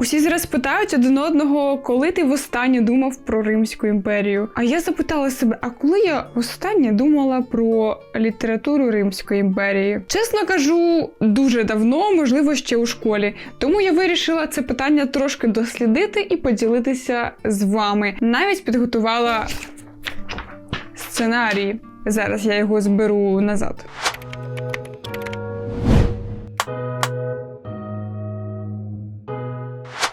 Усі зараз питають один одного, коли ти востаннє думав про Римську імперію. А я запитала себе, а коли я востаннє думала про літературу Римської імперії? Чесно кажу, дуже давно, можливо, ще у школі. Тому я вирішила це питання трошки дослідити і поділитися з вами. Навіть підготувала сценарій. Зараз я його зберу назад.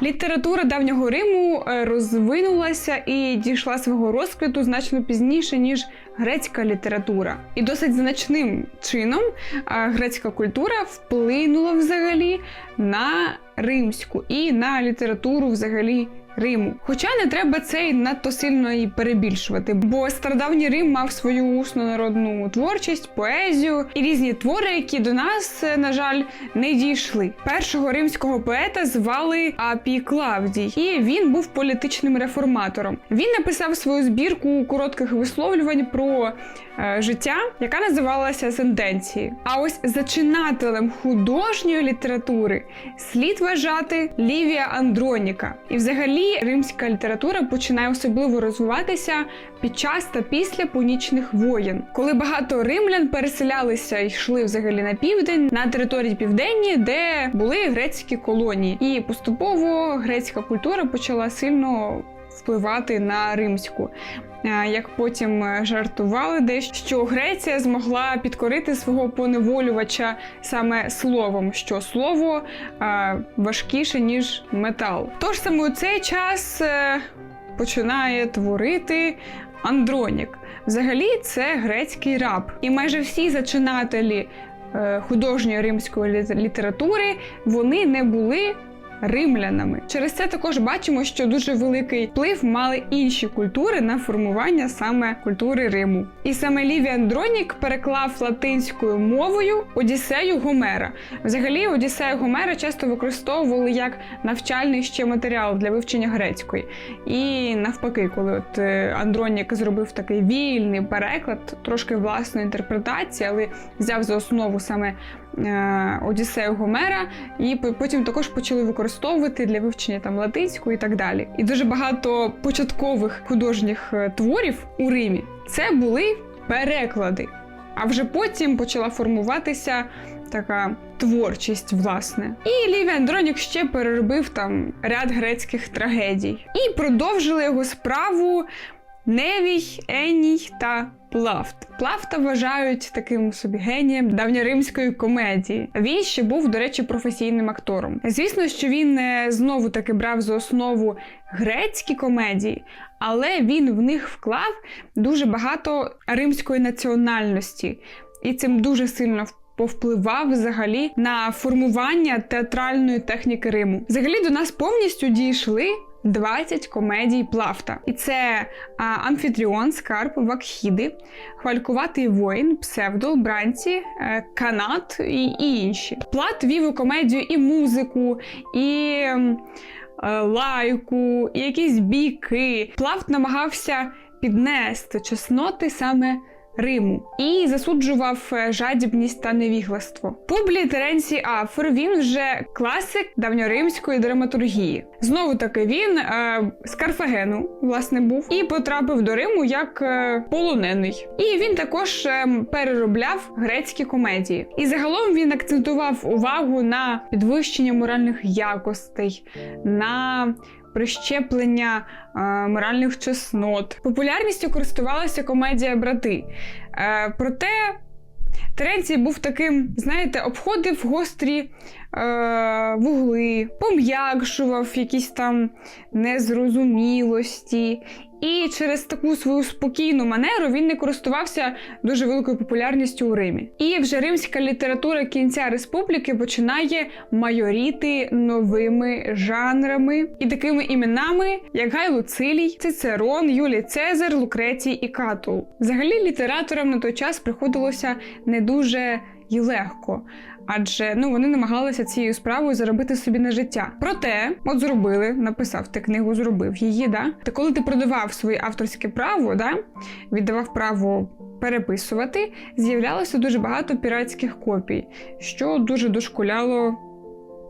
Література давнього Риму е, розвинулася і дійшла свого розквіту значно пізніше, ніж грецька література. І досить значним чином грецька культура вплинула взагалі на римську і на літературу взагалі. Риму. Хоча не треба це й надто сильно і перебільшувати, бо стародавній Рим мав свою усну народну творчість, поезію і різні твори, які до нас, е, на жаль, не дійшли. Першого римського поета звали Апій Клавдій, і він був політичним реформатором. Він написав свою збірку коротких висловлювань про е, життя, яка називалася Сентенції. А ось зачинателем художньої літератури слід вважати Лівія Андроніка. І взагалі римська література починає особливо розвиватися під час та після пунічних воєн, коли багато римлян переселялися і йшли взагалі на південь на території південні, де були грецькі колонії, і поступово грецька культура почала сильно впливати на римську. Е, Як потім е, жартували десь, що Греція змогла підкорити свого поневолювача саме словом, що слово е, важкіше ніж метал. Тож саме у цей час починає творити Андронік. Взагалі, це грецький раб, і майже всі зачинателі художньої римської літератури вони не були римлянами. Через це також бачимо, що дуже великий вплив мали інші культури на формування саме культури Риму. І саме Лівій Андронік переклав латинською мовою Одіссею Гомера. Взагалі, Одіссею Гомера часто використовували як навчальний ще матеріал для вивчення грецької. І навпаки, коли от е, Андронік зробив такий вільний переклад, трошки власної інтерпретації, але взяв за основу саме Одіссею Гомера, і потім також почали використовувати для вивчення там латинської і так далі. І дуже багато початкових художніх е, творів у Римі це були переклади. А вже потім почала формуватися така творчість, власне. І Лівій Андронік ще переробив там ряд грецьких трагедій. І продовжили його справу Невій, Еній та Плафт. Плафта вважають таким собі генієм давньоримської комедії. Він ще був, до речі, професійним актором. Звісно, що він е, знову таки брав за основу грецькі комедії, але він в них вклав дуже багато римської національності, і цим дуже сильно впливав повпливав взагалі на формування театральної техніки Риму. Взагалі до нас повністю дійшли 20 комедій Плафта. І це а, Амфітріон, Скарб, Вакхіди, Хвалькуватий воїн, Псевдол, Бранці, е, Канат і, і інші. Плат вів у комедію і музику, і е, лайку, якісь бійки. Плафт намагався піднести чесноти саме Риму і засуджував е, жадібність та невігластво. Публій Теренцій Афор він вже класик давньоримської драматургії. Знову таки він е, з Карфагену власне був і потрапив до Риму як е, полонений. І він також е, переробляв грецькі комедії. І загалом він акцентував увагу на підвищення моральних якостей, на прищеплення е, моральних чеснот. Популярністю користувалася комедія Брати. Е, проте Теренцій був таким, знаєте, обходив гострі е, вугли, пом'якшував якісь там незрозумілості. І через таку свою спокійну манеру він не користувався дуже великою популярністю у Римі. І вже римська література кінця республіки починає майоріти новими жанрами і такими іменами, як Гай Луцилій, Цицерон, Юлій Цезар, Лукрецій і Катул. Взагалі літераторам на той час приходилося не дуже й легко. Адже ну вони намагалися цією справою заробити собі на життя. Проте, от зробили, написав ти книгу, зробив її. Да? Та коли ти продавав своє авторське право, да? віддавав право переписувати, з'являлося дуже багато піратських копій, що дуже дошкуляло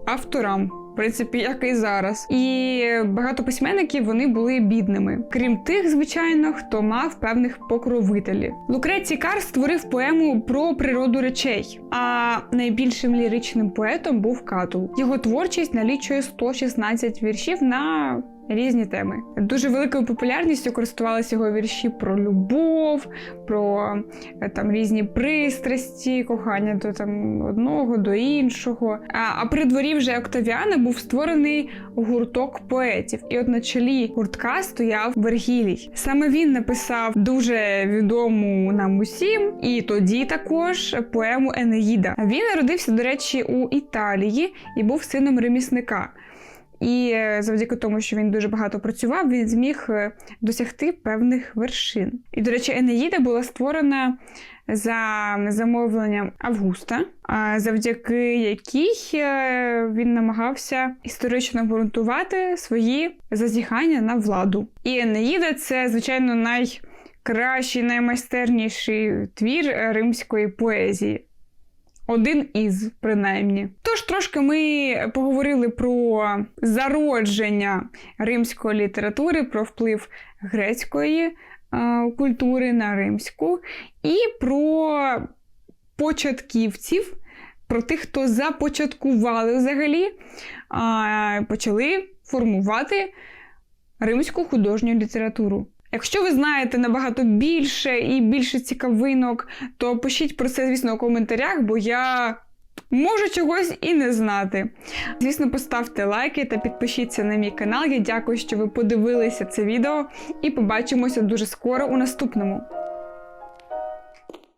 авторам принципі, як і зараз. І багато письменників вони були бідними, крім тих, звичайно, хто мав певних покровителів. Лукрецій Кар створив поему про природу речей. А найбільшим ліричним поетом був Катул. Його творчість налічує 116 віршів на різні теми. Дуже великою популярністю користувалися його вірші про любов, про е, там різні пристрасті, кохання до там одного до іншого. А, а при дворі вже Октавіана був створений гурток поетів, і от на чолі гуртка стояв Вергілій. Саме він написав дуже відому нам усім, і тоді також поему Енеїда. Він народився, до речі, у Італії і був сином ремісника. І е, завдяки тому, що він дуже багато працював, він зміг е, досягти певних вершин. І, до речі, Енеїда була створена за замовленням Августа, завдяки якій е, він намагався історично обґрунтувати свої зазіхання на владу. І Енеїда це, звичайно, найкращий, наймайстерніший твір римської поезії. Один із, принаймні. Тож трошки ми поговорили про зародження римської літератури, про вплив грецької е, культури на римську, і про початківців, про тих, хто започаткували взагалі, е, почали формувати римську художню літературу. Якщо ви знаєте набагато більше і більше цікавинок, то пишіть про це, звісно, у коментарях, бо я можу чогось і не знати. Звісно, поставте лайки та підпишіться на мій канал. Я дякую, що ви подивилися це відео, і побачимося дуже скоро у наступному.